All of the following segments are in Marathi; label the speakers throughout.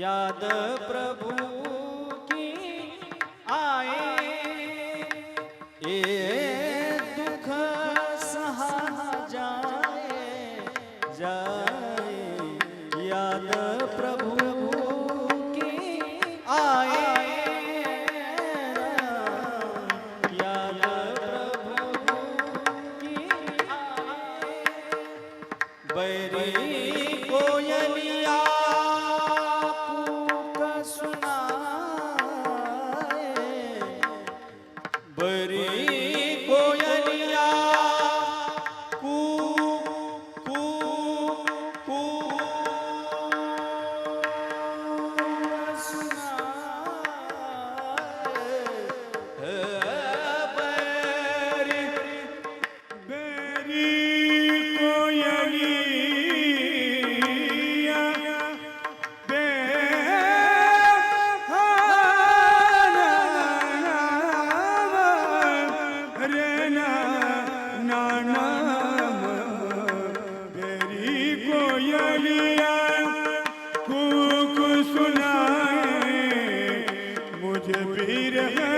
Speaker 1: याद प्रभु की आए।
Speaker 2: ये दुख सहा जाए। जाए। याद प्रभु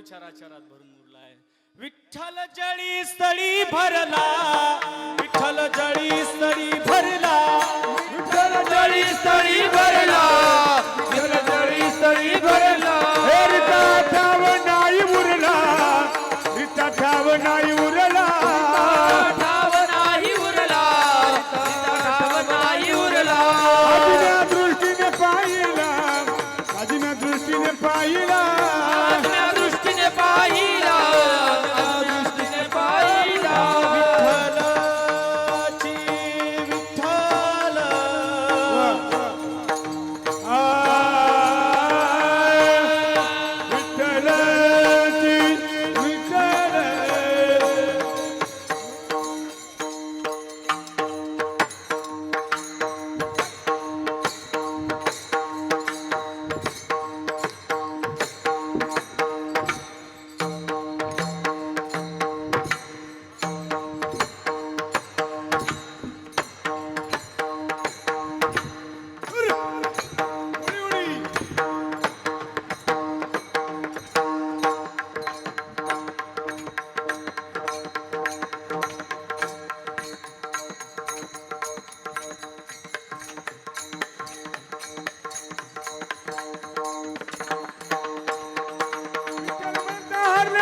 Speaker 2: देव चराचरात भरून उरलाय. विठ्ठल जळी स्थळी भरला विठ्ठल जळी स्थळी भरला विठ्ठल जळी स्थळी